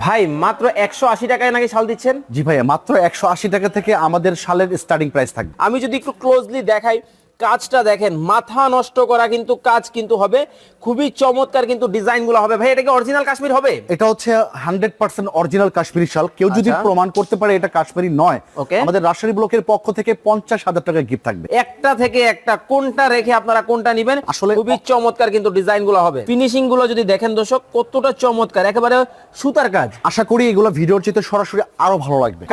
ভাই মাত্র একশো আশি টাকায় নাকি শাল দিচ্ছেন? জি ভাইয়া মাত্র একশো আশি টাকা থেকে আমাদের শালের স্টার্টিং প্রাইস থাকবে। আমি যদি একটু ক্লোজলি দেখাই কাজটা দেখেন মাথা নষ্ট করা কিন্তু কাজ কিন্তু হবে খুবই চমৎকার কিন্তু ডিজাইনগুলো হবে। ভাই এটা কি অরিজিনাল কাশ্মীর হবে? এটা হচ্ছে হান্ড্রেড পার্সেন্ট অরিজিনাল কাশ্মীরি শাল। কেউ যদি আচ্ছা। প্রমাণ করতে পারে এটা কাশ্মীরি নয়. আমাদের রাজশাহী ব্লকের পক্ষ থেকে পঞ্চাশ হাজার টাকা গিফট থাকবে। একটা থেকে একটা কোনটা রেখে আপনারা কোনটা নেবেন? আসলে খুবই চমৎকার কিন্তু ডিজাইনগুলো হবে। ফিনিশিংগুলো যদি দেখেন দর্শক কতটা চমৎকার একেবারে সুতার কাজ। আশা করি এগুলো ভিডিওর চেয়ে সরাসরি আরও ভালো লাগবে।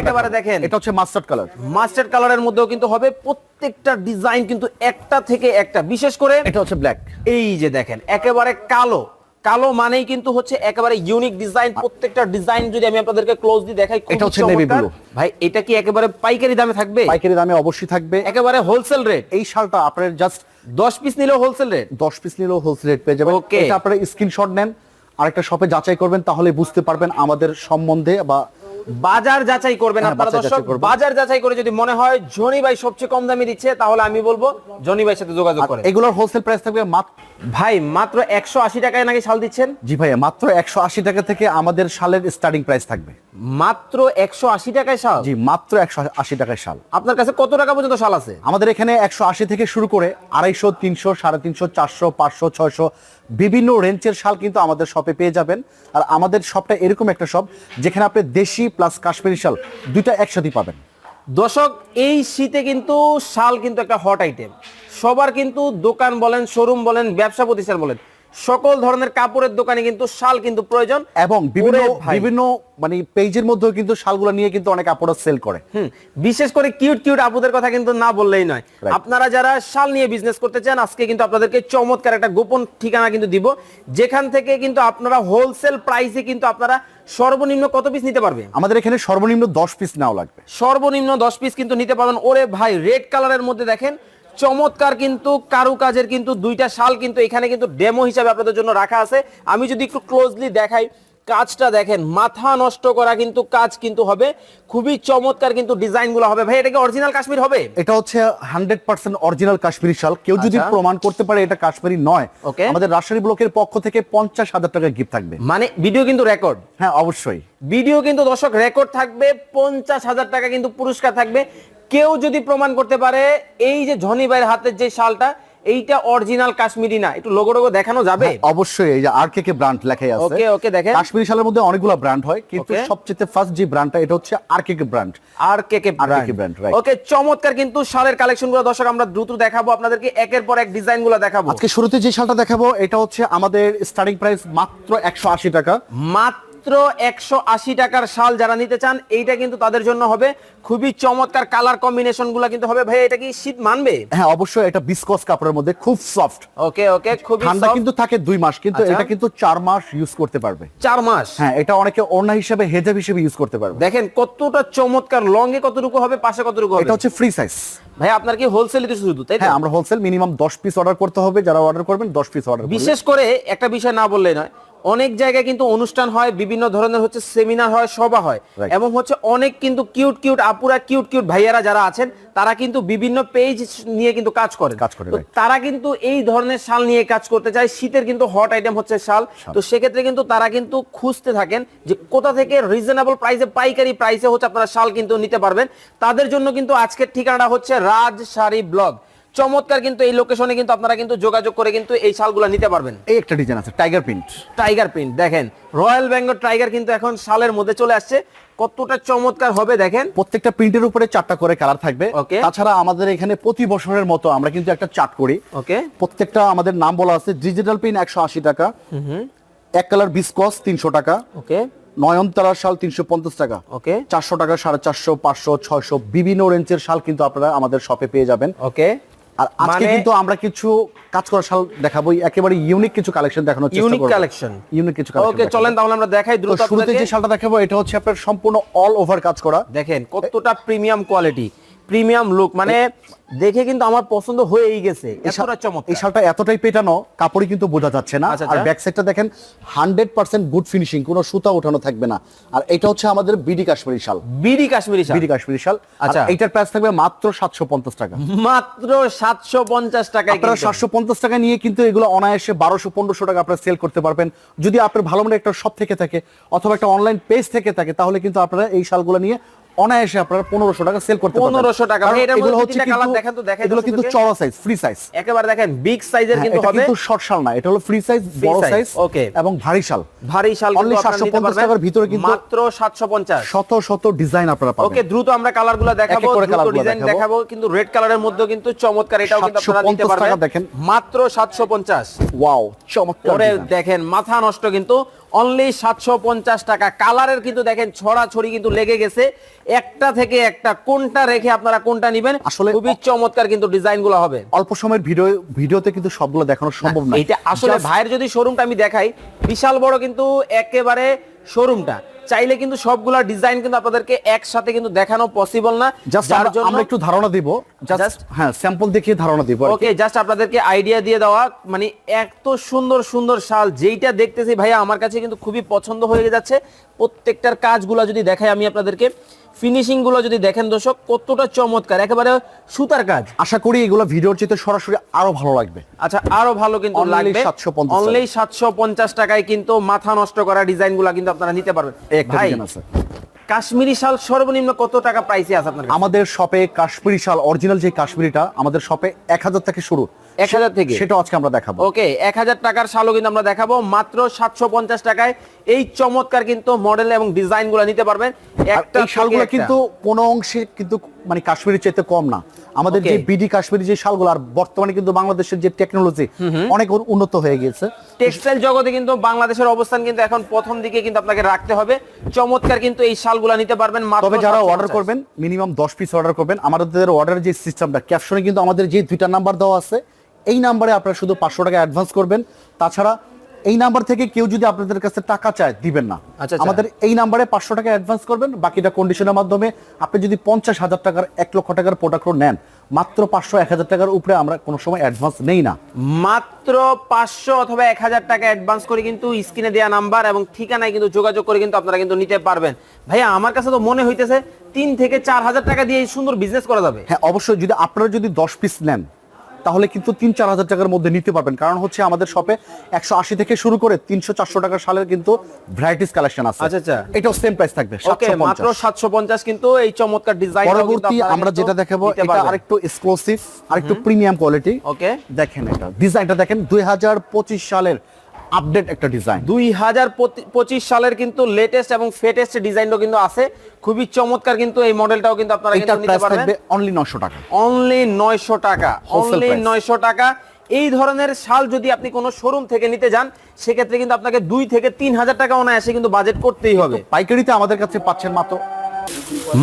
একেবারে দেখেন। এটা হচ্ছে মাস্টার্ড কালার মাস্টার্ড কালারের মধ্যেও কিন্তু হবে প্রত্যেকটা ডিজাইন কিন্তু একটা থেকে একটা বিশেষ করে এটা হচ্ছে ব্ল্যাক এই যে দেখেন একেবারে কালো। কালো মানেই কিন্তু হচ্ছে একেবারে ইউনিক ডিজাইন প্রত্যেকটা ডিজাইন যদি আমি আপনাদেরকে ক্লোজলি দেখাই এটা হচ্ছে চমৎকার। blue। ভাই এটা কি একেবারে পাইকারি দামে থাকবে? পাইকারি দামে অবশ্যই থাকবে। একেবারে হোলসেল রেট এই শালটা আপনার জাস্ট দশ পিস নিলেও হোলসেল রেট দশ পিস নিলেও হোলসেল রেট পেয়ে যাবেন. এটা আপনারা স্ক্রিনশট নেন। আরেকটা শপে যাচাই করবেন তাহলে বুঝতে পারবেন আমাদের সম্বন্ধে বা বাজার যাচাই করবেন হ্যাঁ, আপনারা দর্শক বাজার যাচাই করে যদি মনে হয় জনি ভাই সবচেয়ে কম দামে দিচ্ছে তাহলে আমি বলব জনি ভাইয়ের সাথে যোগাযোগ করে এগুলোর হোলসেল প্রাইস থাকবে মাত্র ভাই মাত্র একশো আশি টাকায় নাকি শাল দিচ্ছেন? জি ভাইয়া মাত্র একশো আশি টাকা থেকে আমাদের শালের স্টার্টিং প্রাইস থাকবে। মাত্র একশো আশি টাকায় শাল? জি মাত্র একশো আশি টাকায় শাল। আপনার কাছে কত টাকা পর্যন্ত শাল আছে? আমাদের এখানে একশো আশি থেকে শুরু করে আড়াইশো তিনশো সাড়ে তিনশো চারশো পাঁচশো ছয়শো বিভিন্ন রেঞ্জের শাল কিন্তু আমাদের শপে পেয়ে যাবেন। আর আমাদের শপটা এরকম একটা শপ যেখানে আপনি দেশি প্লাস কাশ্মীরি শাল দুইটা একসাথে পাবেন। দর্শক, এই শীতে কিন্তু শাল কিন্তু একটা হট আইটেম সবার কিন্তু দোকান বলেন শোরুম বলেন, ব্যবসা প্রতিষ্ঠান বলেন সকল ধরনের কাপড়ের দোকানে কিন্তু শাল কিন্তু প্রয়োজন। এবং বিভিন্ন বিভিন্ন মানে পেজের মধ্যেও কিন্তু শালগুলো নিয়ে কিন্তু অনেক কাপড় সেল করে। হুম, বিশেষ করে কিউট কিউট আপুদের কথা কিন্তু না বললেই নয়। আপনারা যারা শাল নিয়ে বিজনেস করতে চান আজকে কিন্তু আপনাদেরকে চমৎকার একটা গোপন ঠিকানা কিন্তু দিব যেখান থেকে কিন্তু আপনারা হোলসেল প্রাইসে কিন্তু আপনারা সর্বনিম্ন কত পিস নিতে পারবে আমাদের এখানে সর্বনিম্ন দশ পিস নাও লাগবে। সর্বনিম্ন দশ পিস কিন্তু নিতে পারবেন। ওরে ভাই রেড কালারের মধ্যে দেখেন চমৎকার কিন্তু কারুকাজের কিন্তু দুইটা শাল কিন্তু এখানে কিন্তু ডেমো হিসাবে আপনাদের জন্য রাখা আছে। আমি যদি একটু ক্লোজলি দেখাই কাজটা দেখেন মাথা নষ্ট করা কিন্তু কাজ কিন্তু হবে। খুবই চমৎকার কিন্তু ডিজাইনগুলো হবে। ভাই এটা কি অরিজিনাল কাশ্মীর হবে? এটা হচ্ছে হান্ড্রেড পার্সেন্ট অরিজিনাল কাশ্মীরি শাল। কেউ যদি আচ্ছা। প্রমাণ করতে পারে এটা কাশ্মীরি নয়. আমাদের রাজশাহী ব্লকের পক্ষ থেকে পঞ্চাশ হাজার টাকা গিফট থাকবে। মানে ভিডিও কিন্তু রেকর্ড হ্যাঁ অবশ্যই। ভিডিও কিন্তু দর্শক রেকর্ড থাকবে পঞ্চাশ হাজার টাকা কিন্তু পুরস্কার থাকবে। কেউ যদি প্রমাণ করতে পারে এই যে ঝনি ভাইয়ের হাতের যে শালটা এইটা অরিজিনাল কাশ্মীরি না। একটু লোগো টোগো দেখানো যাবে? অবশ্যই এই যে আর কে কে ব্র্যান্ড লেখাই আছে। ওকে ওকে দেখেন। কাশ্মীরি শালের মধ্যে অনেকগুলো ব্র্যান্ড হয় কিন্তু সবচেয়ে ফার্স্ট যে ব্র্যান্ডটা এটা হচ্ছে R K K brand R K K RKK brand, right. Okay চমৎকার কিন্তু শালের কালেকশনগুলো দর্শক আমরা দ্রুত দেখাবো আপনাদেরকে একের পর এক ডিজাইনগুলো দেখাবো। আজকে শুরুতে যে শালটা দেখাবো এটা হচ্ছে আমাদের স্টার্টিং প্রাইস মাত্র একশো আশি টাকা। মাত্র একশো আশি টাকার শাল যারা নিতে চান এইটা কিন্তু তাদের জন্য হবে। খুবই চমৎকার কালার কম্বিনেশনগুলো কিন্তু হবে। ভাই এটা কি শীত মানবে? হ্যাঁ অবশ্যই এটা বিসকস কাপড়ের মধ্যে খুব সফট ওকে ওকে খুবই ঠান্ডা কিন্তু থাকে দুই মাস কিন্তু আচ্ছা। এটা কিন্তু চার মাস ইউজ করতে পারবে। চার মাস? হ্যাঁ এটা অনেকে ওড়না হিসেবে হেজাব হিসেবে ইউজ করতে পারবে। দেখেন কতটা চমৎকার। লং এ কতটুকু হবে পাশে কতটুকু হবে? এটা হচ্ছে ফ্রি সাইজ ভাই আপনার কি হোলসেল দিতে শুধু তাই? হ্যাঁ আমরা হোলসেল মিনিমাম দশ পিস অর্ডার করতে হবে। যারা অর্ডার করবেন দশ পিস অর্ডার বিশেষ করে একটা বিষয় না বললেই নয় অনেক জায়গায় কিন্তু অনুষ্ঠান হয় বিভিন্ন ধরনের হচ্ছে সেমিনার হয় সভা হয়। এবং হচ্ছে অনেক কিন্তু কিউট কিউট আপুরা কিউট কিউট ভাইয়ারা যারা আছেন তারা কিন্তু বিভিন্ন পেজ নিয়ে কিন্তু কাজ করে কাজ করে, তারা কিন্তু এই ধরনের শাল নিয়ে কাজ করতে চায় শীতের কিন্তু হট আইটেম হচ্ছে শাল। তো সেক্ষেত্রে কিন্তু তারা কিন্তু খুঁজতে থাকেন যে কোথা থেকে রিজনেবল প্রাইসে পাইকারি প্রাইসে হচ্ছে আপনারা শাল কিন্তু নিতে পারবেন। তাদের জন্য কিন্তু আজকের ঠিকানাটা হচ্ছে রাজ শাড়ি ব্লগ চমৎকার কিন্তু এই লোকেশনে কিন্তু আপনারা কিন্তু যোগাযোগ করে কিন্তু এই শালগুলো নিতে পারবেন। এই একটা ডিজাইন আছে টাইগার প্রিন্ট টাইগার প্রিন্ট দেখেন রয়্যাল বেঙ্গল টাইগার কিন্তু এখন শালের মধ্যে চলে আসছে। কতটা চমৎকার হবে দেখেন। প্রত্যেকটা প্রিন্টের উপরে চারটা করে কালার থাকবে. তাছাড়া আমাদের এখানে প্রতি বছরের মতো আমরা কিন্তু একটা চার্ট করি। ওকে। প্রত্যেকটা আমাদের নাম বলা আছে ডিজিটাল প্রিন্ট একশো আশি টাকা। এক কালার বিসকস তিনশো টাকা। ওকে। নয়নতারার শাল তিনশো পঞ্চাশ টাকা। ওকে। চারশো টাকা সাড়ে চারশো পাঁচশো ছয়শো বিভিন্ন রেঞ্জের শাল কিন্তু আপনারা আমাদের শপে পেয়ে যাবেন। ওকে। আর আজকে মানে- কিন্তু আমরা কিছু কাজ করা শাল দেখাবো। একেবারে ইউনিক কিছু কালেকশন দেখানোর চেষ্টা ইউনিক কালেকশন ইউনিক কিছু কালেকশন ওকে চলেন তাহলে আমরা দেখাই দ্রুত শুরুতে যে। শালটা দেখাবো এটা হচ্ছে আপনার সম্পূর্ণ অল ওভার কাজ করা। দেখেন কতটা প্রিমিয়াম কোয়ালিটি প্রিমিয়াম লুক মানে দেখে কিন্তু আমার পছন্দ হয়েই গেছে। এই এতটা চমৎকার। এই শালটা এতটাই পেটানো কাপড়ই কিন্তু বোঝা যাচ্ছে না। আচ্ছা, আর আচ্ছা। ব্যাক সাইডটা দেখেন হান্ড্রেড পার্সেন্ট গুড ফিনিশিং কোনো সুতা ওঠানো থাকবে না। আর এটা হচ্ছে আমাদের বিডি কাশ্মীরি শাল। বিডি কাশ্মীরি শাল। বিডি কাশ্মীরি শাল। আচ্ছা। আচ্ছা। এইটার প্রাইস থাকবে মাত্র সাতশো পঞ্চাশ টাকা। মাত্র সাতশো পঞ্চাশ টাকায় আপনারা কিন্তু। সাতশো পঞ্চাশ টাকা নিয়ে কিন্তু এগুলো অনায়াসে বারোশো পনেরোশো টাকা আপনারা সেল করতে পারবেন। যদি আপনার ভালো মনে একটা শপ থেকে থাকে অথবা একটা অনলাইন পেজ থেকে থাকে তাহলে কিন্তু আপনারা এই শালগুলো নিয়ে অনায়াসে আপনারা পনেরোশো টাকা সেল করতে পারবেন 1500 টাকা। মধ্যে এগুলো হচ্ছে দেখান তো, দেখাই এগুলো কিন্তু চড়া সাইজ ফ্রি সাইজ একেবারে দেখেন বিগ সাইজের কিন্তু হবে কিন্তু শর্ট শাল না এটা হলো ফ্রি সাইজ বড় সাইজ okay. এবং ভারী শাল ভারী শাল কিন্তু আপনারা নিতে 750 পারবেন। টাকার ভিতরে কিন্তু- মাত্র সাতশো পঞ্চাশ শত শত ডিজাইন আপনারা পাবেন ওকে দ্রুত আমরা কালারগুলো দেখাবো দ্রুত ডিজাইন দেখাবো। কিন্তু রেড কালারের মধ্যে কিন্তু চমৎকার এটাও কিন্তু আপনারা নিতে পারবেন দেখেন। মাত্র সাতশো পঞ্চাশ ওয়াও চমৎকার দেখেন মাথা নষ্ট কিন্তু অনলি সাতশো পঞ্চাশ টাকা। কালারের কিন্তু দেখেন ছড়াছড়ি কিন্তু লেগে গেছে। একটা থেকে একটা কোনটা রেখে আপনারা কোনটা নিবেন? আসলে- খুবই চমৎকার কিন্তু ডিজাইনগুলো হবে। অল্প সময়ের ভিডিও ভিডিওতে কিন্তু সবগুলো দেখানো সম্ভব না এটা আসলে ভাইয়ের যদি শোরুমটা আমি দেখাই বিশাল বড় কিন্তু একেবারে শোরুমটা চাইলে কিন্তু সবগুলা ডিজাইন কিন্তু আপনাদেরকে একসাথে কিন্তু দেখানো পসিবল না। যার জন্য আমরা একটু ধারণা দিব। জাস্ট হ্যাঁ স্যাম্পল দেখিয়ে ধারণা দিব ওকে জাস্ট আপনাদেরকে আইডিয়া দিয়ে দেওয়া। মানে এত সুন্দর সুন্দর শাল যেইটা দেখতেছি ভাইয়া আমার কাছে কিন্তু খুবই পছন্দ হয়ে যাচ্ছে। প্রত্যেকটার কাজগুলা যদি দেখাই আমি আপনাদেরকে। ফিনিশিংগুলো যদি দেখেন দর্শক কতটা চমৎকার একেবারে সুতার কাজ। আশা করি এগুলো ভিডিওর চেয়ে সরাসরি আরও ভালো লাগবে। আচ্ছা আরও ভালো কিন্তু লাগবে। অনলি সাতশো পঞ্চাশ টাকায় কিন্তু মাথা নষ্ট করা ডিজাইনগুলা কিন্তু আপনারা নিতে পারবেন। ভাই কাশ্মীরি শাল সর্বনিম্ন কত টাকা প্রাইসে আছে আপনার আমাদের শপে কাশ্মীরি শাল অরিজিনাল যে কাশ্মীরিটা আমাদের শপে এক হাজার থেকে শুরু। 1000 থেকে? সেটা আজকে আমরা দেখাবো। ওকে এক হাজার টাকার শালও কিন্তু আমরা দেখাবো। মাত্র সাতশো পঞ্চাশ টাকায় এই চমৎকার কিন্তু মডেল এবং ডিজাইনগুলা নিতে পারবেন। একটা শালগুলো কিন্তু কোনো অংশে কিন্তু মানে কাশ্মীরের চাইতে কম না। আমাদের যে বিডি কাশ্মীরি যে শালগুলো আর বর্তমানে কিন্তু বাংলাদেশের যে টেকনোলজি অনেক উন্নত হয়ে গিয়েছে। টেক্সটাইল জগতে কিন্তু বাংলাদেশের অবস্থান কিন্তু এখন প্রথম দিকে কিন্তু আপনাকে রাখতে হবে। চমৎকার কিন্তু এই শালগুলা নিতে পারবেন তবে যারা অর্ডার করবেন মিনিমাম দশ পিস অর্ডার করবেন। আমাদের অর্ডারের যে সিস্টেমটা ক্যাপশনে কিন্তু আমাদের যে দুইটা নাম্বার দেওয়া আছে এই নাম্বারে আপনারা শুধু পাঁচশো টাকা অ্যাডভান্স করবেন। তাছাড়া এই নাম্বার থেকে কেউ যদি আপনাদের কাছে টাকা চায় দিবেন না। আচ্ছা, আচ্ছা। আমাদের এই নাম্বারে পাঁচশো টাকা অ্যাডভান্স করবেন বাকিটা কন্ডিশনের মাধ্যমে আপনি যদি পঞ্চাশ হাজার টাকার এক লক্ষ টাকার প্রোডাক্ট নেন মাত্র পাঁচশো এক হাজার টাকার উপরে আমরা কোনো সময় অ্যাডভান্স নেই না। মাত্র পাঁচশো অথবা এক হাজার টাকা অ্যাডভান্স করে কিন্তু স্ক্রিনে দেওয়া নাম্বার এবং ঠিকানায় কিন্তু যোগাযোগ করে কিন্তু আপনারা কিন্তু নিতে পারবেন। ভাইয়া আমার কাছে তো মনে হইতেছে তিন থেকে চার হাজার টাকা দিয়ে সুন্দর বিজনেস করা যাবে। হ্যাঁ অবশ্যই যদি আপনারা যদি দশ পিস নেন তাহলে কিন্তু তিন চার হাজার টাকার মধ্যে নিতে পারবেন। কারণ হচ্ছে আমাদের শপে একশো আশি থেকে শুরু করে তিনশো চারশো টাকার সালের কিন্তু ভ্যারাইটিস কালেকশন আছে। আচ্ছা, আচ্ছা। এটাও সেম প্রাইস থাকবে মাত্র সাতশো পঞ্চাশ কিন্তু এই চমৎকার ডিজাইন পরবর্তী আমরা যেটা দেখাবো এটা আরেকটু এক্সক্লুসিভ আরেকটু প্রিমিয়াম কোয়ালিটি ওকে দেখেন এটা। ডিজাইনটা দেখেন দুই হাজার পঁচিশ সালের আপডেট একটা ডিজাইন। দুই হাজার পঁচিশ সালের কিন্তু লেটেস্ট এবং ফেটেস্ট ডিজাইনও কিন্তু আছে। খুবই চমৎকার কিন্তু এই মডেলটাও কিন্তু আপনারা কিন্তু নিতে পারবেন। অনলি নশো টাকা। অনলি নয়শো টাকা অনলি price। নয়শো টাকা। এই ধরনের শাল যদি আপনি কোনো শোরুম থেকে নিতে যান সেক্ষেত্রে কিন্তু আপনাকে দুই থেকে তিন হাজার টাকা অনায়াসে কিন্তু বাজেট করতেই হবে। পাইকারিতে আমাদের কাছে পাচ্ছেন মাত্র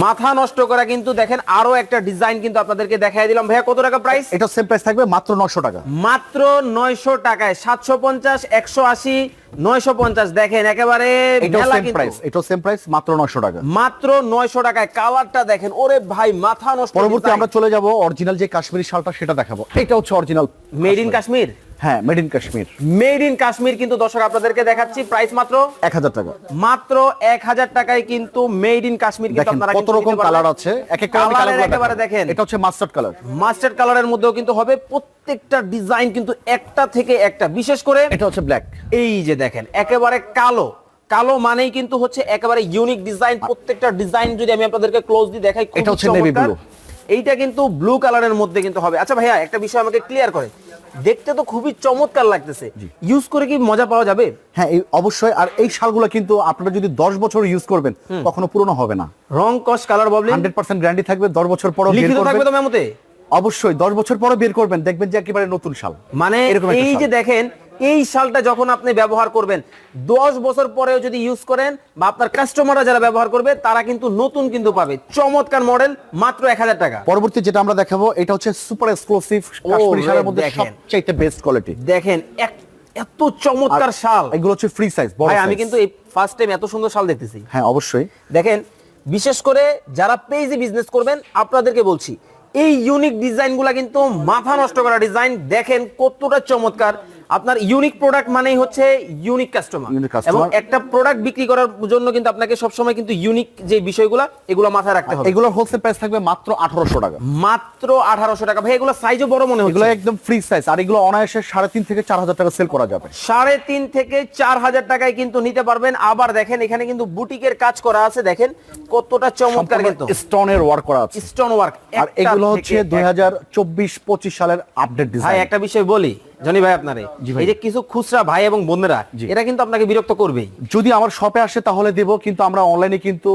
মাথা নষ্ট করা কিন্তু দেখেন আরও একটা ডিজাইন কিন্তু আপনাদেরকে দেখাই দিলাম। ভাইয়া কত টাকা প্রাইস এটা সেম প্রাইস থাকবে মাত্র নশো টাকা। মাত্র নয়শো টাকায় সাতশো পঞ্চাশ একশো আশি নয়শো পঞ্চাশ। দেখেন একেবারে মেলা সেম। প্রাইস এটাও সেম প্রাইস মাত্র নশো টাকা। মাত্র নয়শো টাকায়। কালারটা দেখেন ওরে ভাই মাথা নষ্ট পরবর্তী আমরা চলে যাব অরিজিনাল যে কাশ্মীরি শালটা সেটা দেখাবো। এটা হচ্ছে অরিজিনাল মেড ইন কাশ্মীর? হ্যাঁ made in Kashmir made in Kashmir কিন্তু দর্শক আপনাদেরকে দেখাচ্ছি প্রাইস মাত্র এক হাজার টাকা। মাত্র এক হাজার টাকায় কিন্তু মেড ইন কাশ্মীর কিন্তু আপনারা কত রকম কালার আছে এক একটা কালার একেবারে দেখেন। এটা হচ্ছে মাস্টার্ড কালার মাস্টার্ড কালারের মধ্যেও কিন্তু হবে প্রত্যেকটা ডিজাইন কিন্তু একটা থেকে একটা। বিশেষ করে এটা হচ্ছে ব্ল্যাক এই যে দেখেন একেবারে কালো। কালো মানেই কিন্তু হচ্ছে একেবারে ইউনিক ডিজাইন প্রত্যেকটা ডিজাইন যদি আমি আপনাদেরকে ক্লোজলি দেখাই এটা হচ্ছে চমৎকার। blue। এইটা কিন্তু ব্লু কালারের মধ্যে কিন্তু হবে। আচ্ছা ভাইয়া একটা বিষয় আমাকে ক্লিয়ার করে। দেখতে তো খুবই চমৎকার লাগতেছে। ইউজ করে কি মজা পাওয়া যাবে? হ্যাঁ এই অবশ্যই। আর এই শালগুলো কিন্তু আপনারা যদি দশ বছর ইউজ করবেন কখনো পুরনো হবে না। রং কস কালার ববলিং হান্ড্রেড পার্সেন্ট গ্যারান্টি থাকবে দশ বছর পর বের থাকবে তো মেমোতে? অবশ্যই দশ বছর পরও বের করবেন দেখবেন যে একেবারে নতুন শাল। মানে এই যে দেখেন এই শালটা যখন আপনি ব্যবহার করবেন দশ বছর পরেও যদি ইউজ করেন বা আপনার কাস্টমাররা যারা ব্যবহার করবে তারা কিন্তু নতুন কিন্তু পাবে। চমৎকার মডেল মাত্র এক হাজার টাকা। পরবর্তী যেটা আমরা দেখাবো এটা হচ্ছে সুপার এক্সক্লুসিভ কাশ্মীরি শালের মধ্যে। সবচাইতে বেস্ট কোয়ালিটি দেখেন এক- এত চমৎকার শাল। এগুলো হচ্ছে ফ্রি সাইজ ভাই আমি কিন্তু এই ফার্স্ট টাইম এত সুন্দর শাল দেখতেছি। হ্যাঁ অবশ্যই। দেখেন বিশেষ করে যারা পেজে বিজনেস করবেন আপনাদেরকে বলছি এই ইউনিক ডিজাইনগুলো কিন্তু মাথা নষ্ট করা ডিজাইন দেখেন কতটা চমৎকার। আপনার ইউনিক প্রোডাক্ট মানেই হচ্ছে ইউনিক কাস্টমার এবং একটা প্রোডাক্ট বিক্রি করার জন্য কিন্তু আপনাকে সবসময় কিন্তু ইউনিক যে বিষয়গুলো এগুলো মাথায় রাখতে হবে। এগুলোর হোলসেল প্রাইস থাকবে মাত্র আঠারোশো টাকা। মাত্র আঠারোশো টাকা। ভাই এগুলো সাইজও বড় মনে এগুলো একদম ফ্রি সাইজ আর এগুলো অনায়াসে সাড়ে তিন থেকে চার হাজার টাকা সেল করা যাবে। সাড়ে তিন থেকে চার হাজার টাকায় কিন্তু নিতে পারবেন। আবার দেখেন এখানে কিন্তু বুটিকের কাজ করা আছে। দেখেন কতটা চমৎকার কিন্তু। স্টোনের ওয়ার্ক করা আছে। স্টোন ওয়ার্ক আর এগুলো হচ্ছে দুই হাজার চব্বিশ পঁচিশ সালের আপডেট ডিজাইন একটা বিষয় বলি জনি ভাই আপনারে। এই যে কিছু খুচরা ভাই এবং বোনেরা এটা এরা কিন্তু আপনাকে বিরক্ত করবে যদি আমার শপে আসে তাহলে দেব কিন্তু আমরা অনলাইনে কিন্তু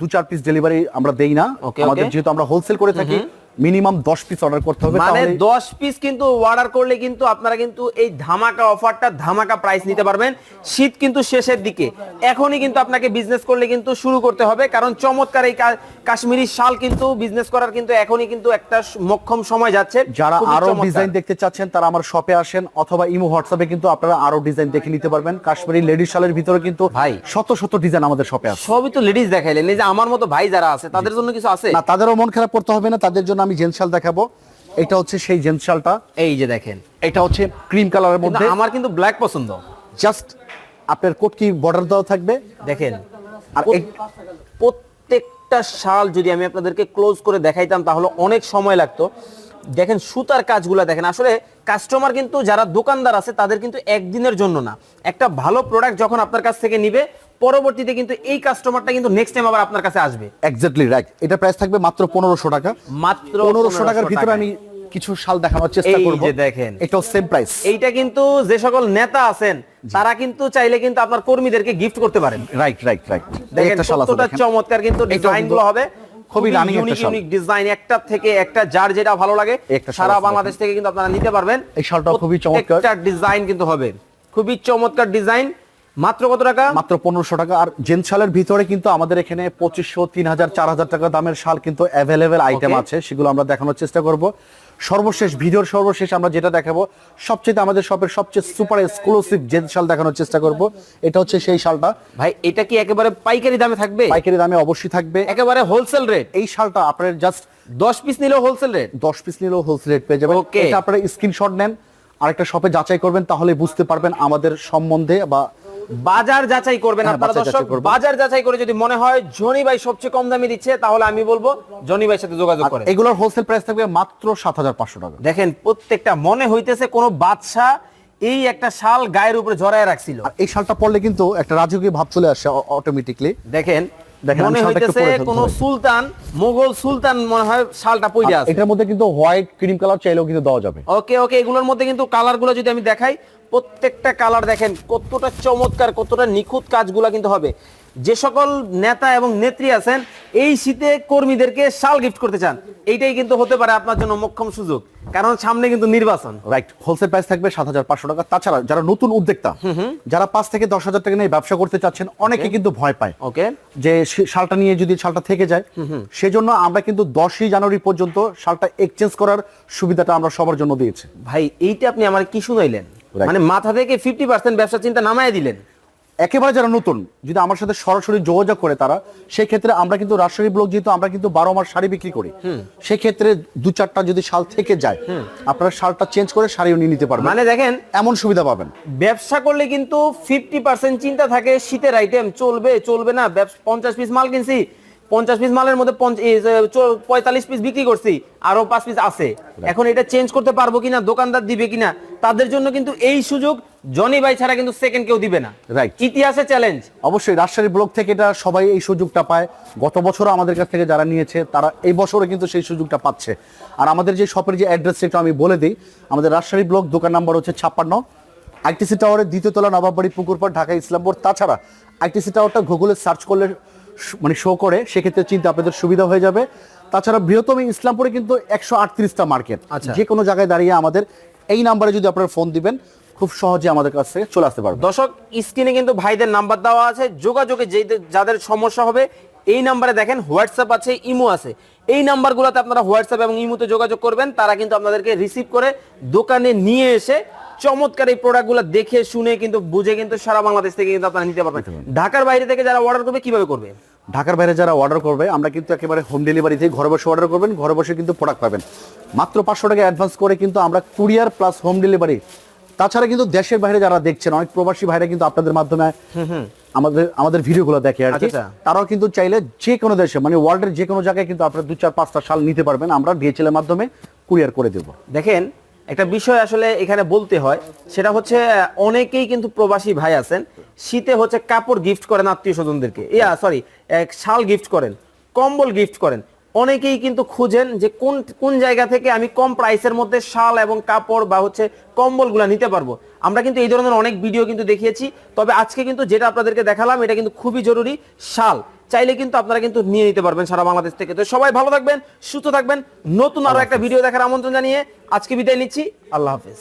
দু চার পিস ডেলিভারি আমরা দেই না। আমাদের যেহেতু আমরা হোলসেল করে থাকি মিনিমাম দশ পিস অর্ডার করতে হবে মানে দশ পিস কিন্তু অর্ডার করলে কিন্তু আপনারা কিন্তু এই ধামাকা অফারটা ধামাকা প্রাইস নিতে পারবেন। শীত কিন্তু শেষের দিকে। এখনই কিন্তু আপনাকে বিজনেস করলে কিন্তু শুরু করতে হবে কারণ চমৎকার এই কাশ্মীরি শাল কিন্তু বিজনেস করার কিন্তু এখনই কিন্তু একটা মক্ষম সময় যাচ্ছে। যারা আরও। ডিজাইন দেখতে চাচ্ছেন তারা আমার শপে আসেন অথবা ইমো হোয়াটসঅ্যাপে কিন্তু আপনারা আরও ডিজাইন দেখে নিতে পারবেন। কাশ্মীরি লেডিস শালের ভিতরে কিন্তু ভাই। শত শত ডিজাইন আমাদের শপে আছে। সবই তো লেডিস দেখাইলেন। এই যে আমার মতো ভাই যারা আছে তাদের জন্য কিছু আছে? না তাদেরও মন খারাপ করতে হবে না তাদের জন্য আমি জেন্টস শাল দেখাবো। এটা হচ্ছে সেই জেন্টস শালটা। এই যে দেখেন। এটা হচ্ছে ক্রিম কালারের মধ্যে। আমার কিন্তু ব্ল্যাক পছন্দ। জাস্ট আপনার কোট কি বর্ডার দেওয়া থাকবে? দেখেন। আর প্রত্যেকটা শাল যদি আমি আপনাদেরকে ক্লোজ করে দেখাইতাম তাহলে অনেক সময় লাগতো। দেখেন সুতার কাজগুলো দেখেন। আসলে কাস্টমার কিন্তু যারা দোকানদার আছে তাদের কিন্তু একদিনের জন্য না। একটা ভালো প্রোডাক্ট যখন আপনার কাছ থেকে নিবে পরবর্তীতে কিন্তু এই কাস্টমারটা কিন্তু নেক্সট টাইম আবার আপনার কাছে আসবে। এক্স্যাক্টলি রাইট এটা প্রাইস থাকবে মাত্র পনেরোশো টাকা। মাত্র পনেরোশো টাকার ভিতরে আমি কিছু শাল দেখানোর চেষ্টা এই করব। যে দেখেন। এটাও সেম প্রাইস এইটা কিন্তু যে সকল নেতা আছেন তারা কিন্তু চাইলে কিন্তু আপনার কর্মীদেরকে গিফট করতে পারেন। রাইট রাইট রাইট দেখেন কতটা চমৎকার কিন্তু এটাও ডিজাইন কিন্তু গুলো হবে। খুবই রানিং একটা ইউনিক শাল। ইউনিক ডিজাইন একটা থেকে একটা যার যেটা ভালো লাগে সারা বাংলাদেশ থেকে কিন্তু আপনারা নিতে পারবেন। এই শালটাও খুবই চমৎকার। একটা ডিজাইন কিন্তু হবে। খুবই চমৎকার ডিজাইন মাত্র কত টাকা? মাত্র পনেরোশো টাকা। আর জেন্স শালের ভিতরে কিন্তু আমাদের এখানে পঁচিশশো তিন হাজার চার হাজার টাকা দামের শাল কিন্তু অ্যাভেলেবেল আইটেম আছে। সেগুলো আমরা দেখানোর চেষ্টা করব। সর্বশেষ ভিডিওর সর্বশেষ আমরা যেটা দেখাবো সবচেয়ে আমাদের শপের সবচেয়ে সুপার এক্সক্লুসিভ জেন্স শাল দেখানোর চেষ্টা করব। এটা হচ্ছে সেই শালটা। ভাই এটা কি একেবারে পাইকারি দামে থাকবে? পাইকারি দামে অবশ্যই থাকবে। একেবারে হোলসেল রেট এই শালটা আপনার জাস্ট দশ পিস নিলেও হোলসেল রেট দশ পিস নিলেও হোলসেল রেট পেয়ে যাবেন. এটা আপনারা স্ক্রিনশট নেন আরেকটা শপে যাচাই করবেন তাহলে বুঝতে পারবেন আমাদের সম্বন্ধে বা বাজার যাচাই করবেন হ্যাঁ, আপনারা দর্শক বাজার যাচাই করে যদি মনে হয় জনি ভাই সবচেয়ে কম দামে দিচ্ছে তাহলে আমি বলব জনি ভাইয়ের সাথে যোগাযোগ করেন। এগুলোর হোলসেল প্রাইস থাকবে মাত্র সাত হাজার পাঁচশো টাকা। দেখেন প্রত্যেকটা মনে হইতেছে কোনো বাদশা এই একটা শাল গায়ের উপরে জড়ায় রাখছিল। আর এই শালটা পরলে কিন্তু একটা রাজকীয় ভাব চলে আসে অটোমেটিকলি দেখেন মনে হইতেছে কোন সুলতান মোগল সুলতান মনে হয় শালটা পইরে আছে। এটার মধ্যে কিন্তু হোয়াইট ক্রিম কালার চাইলেও কিন্তু দেওয়া যাবে। ওকে ওকে এগুলোর মধ্যে কিন্তু কালারগুলো যদি আমি দেখাই প্রত্যেকটা কালার দেখেন কতটা চমৎকার কতটা নিখুঁত কাজগুলো কিন্তু হবে। যে সকল নেতা এবং নেত্রী আছেন এই শীতে কর্মীদেরকে শাল গিফট করতে চান এইটাই কিন্তু হতে পারে আপনার জন্য মোক্ষম সুযোগ। কারণ সামনে কিন্তু নির্বাচন। রাইট হোলসেল প্রাইস থাকবে সাত হাজার পাঁচশো টাকা। তাছাড়া যারা নতুন উদ্যোক্তা যারা পাঁচ থেকে দশ হাজার টাকা নিয়ে ব্যবসা করতে চাচ্ছেন অনেকে কিন্তু ভয় পায়। ওকে যে শালটা নিয়ে যদি শালটা থেকে যায় সেজন্য আমরা কিন্তু দশই জানুয়ারি পর্যন্ত শালটা এক্সচেঞ্জ করার সুবিধাটা আমরা সবার জন্য দিয়েছি। ভাই এইটা আপনি আমার কি শুনাইলেন. মানে মাথা থেকে ফিফটি পার্সেন্ট ব্যবসা চিন্তা নামায় দিলেন। একেবারে যারা নতুন যদি আমার সাথে সরাসরি যোগাযোগ করে তারা সেই ক্ষেত্রে আমরা কিন্তু রাজশাহী ব্লক যেহেতু আমরা কিন্তু বারো মাস শাড়ি বিক্রি করি সেই ক্ষেত্রে দু চারটা যদি শাল থেকে যায় আপনারা শালটা চেঞ্জ করে শাড়িও নিয়ে নিতে পারবেন। মানে দেখেন এমন সুবিধা পাবেন। ব্যবসা করলে কিন্তু ফিফটি পার্সেন্ট চিন্তা থাকে শীতের আইটেম চলবে চলবে না ব্যবসা- পঞ্চাশ পিস মাল কিনছি পঞ্চাশ পিস মালের মধ্যে পঁয়তাল্লিশ পিস বিক্রি করছি আরও পাঁচ পিস আছে। এখন এটা চেঞ্জ করতে পারব কিনা দোকানদার দিবে কিনা তাদের জন্য কিন্তু এই সুযোগ জনি ভাই ছাড়া কিন্তু সেকেন্ড কেউ দিবে না। Right. ইতিহাসে চ্যালেঞ্জ অবশ্যই রাজশাহী ব্লক থেকে এটা সবাই এই সুযোগটা পায়। গত বছরও আমাদের কাছ থেকে যারা নিয়েছে তারা এই বছরও কিন্তু সেই সুযোগটা পাচ্ছে। আর আমাদের যে শপের যে অ্যাড্রেস সেটা আমি বলে দিই। আমাদের রাজশাহী ব্লক দোকান নাম্বার হচ্ছে ছাপ্পান্ন। আইটিসি টাওয়ারের দ্বিতীয় তলা নবাববাড়ি পুকুরপাড় ঢাকা ইসলামপুর। তাছাড়া আইটিসি টাওয়ারটা গুগলে সার্চ করলে মানে শো করে সেক্ষেত্রে চিন্তা আপনাদের সুবিধা হয়ে যাবে। তাছাড়া বৃহত্তম ইসলামপুরে কিন্তু একশো আটত্রিশটা মার্কেট। আচ্ছা। যে কোনো জায়গায় দাঁড়িয়ে আমাদের এই নাম্বারে যদি আপনারা ফোন দিবেন খুব সহজে আমাদের কাছ থেকে চলে আসতে পারবে দর্শক স্ক্রিনে কিন্তু ভাইদের নাম্বার দেওয়া আছে। যোগাযোগে যে যাদের সমস্যা হবে এই নাম্বারে দেখেন হোয়াটসঅ্যাপ আছে ইমো আছে। এই নাম্বারগুলোতে আপনারা হোয়াটসঅ্যাপ এবং ইমোতে যোগাযোগ করবেন তারা কিন্তু আপনাদেরকে রিসিভ করে দোকানে নিয়ে এসে চমৎকার এই প্রোডাক্টগুলো দেখে শুনে কিন্তু বুঝে কিন্তু সারা বাংলাদেশ থেকে কিন্তু আপনারা নিতে পারবেন। ঢাকার বাইরে থেকে যারা অর্ডার করবে কীভাবে করবে? ঢাকার বাইরে যারা অর্ডার করবে আমরা কিন্তু একেবারে হোম ডেলিভারিতে ঘরে বসে অর্ডার করবেন ঘরে বসে কিন্তু প্রোডাক্ট পাবেন। মাত্র পাঁচশো টাকা অ্যাডভান্স করে কিন্তু আমরা কুরিয়ার প্লাস হোম ডেলিভারি তাছাড়া কিন্তু দেশের বাইরে যারা দেখছেন অনেক প্রবাসী ভাইরা কিন্তু আপনাদের মাধ্যমে আমাদের আমাদের ভিডিওগুলো দেখে আর কি। আচ্ছা, আচ্ছা। তারাও কিন্তু চাইলে যে কোনো দেশে মানে ওয়ার্ল্ডের যে কোনো জায়গায় কিন্তু আপনারা দু চার পাঁচটা শাল নিতে পারবেন। আমরা ডিএচএল এর মাধ্যমে কুরিয়ার করে দেবো। দেখেন একটা বিষয় আসলে এখানে বলতে হয় সেটা হচ্ছে অনেকেই কিন্তু প্রবাসী ভাই আছেন শীতে হচ্ছে কাপড় গিফট করেন আত্মীয় স্বজনদেরকে। ইয়া সরি এক শাল গিফট করেন কম্বল গিফট করেন। অনেকেই কিন্তু খুঁজেন যে কোন কোন জায়গা থেকে আমি কম প্রাইসের মধ্যে শাল এবং কাপড় বা হচ্ছে কম্বলগুলো নিতে পারব। আমরা কিন্তু এই ধরনের অনেক ভিডিও কিন্তু দেখিয়েছি। তবে আজকে কিন্তু যেটা আপনাদেরকে দেখালাম এটা কিন্তু খুবই জরুরি শাল। চাইলে কিন্তু আপনারা কিন্তু নিয়ে নিতে পারবেন সারা বাংলাদেশ থেকে। তো সবাই ভালো থাকবেন সুস্থ থাকবেন। নতুন আরও একটা ভিডিও দেখার আমন্ত্রণ জানিয়ে আজকে বিদায় নিচ্ছি। আল্লাহ হাফেজ।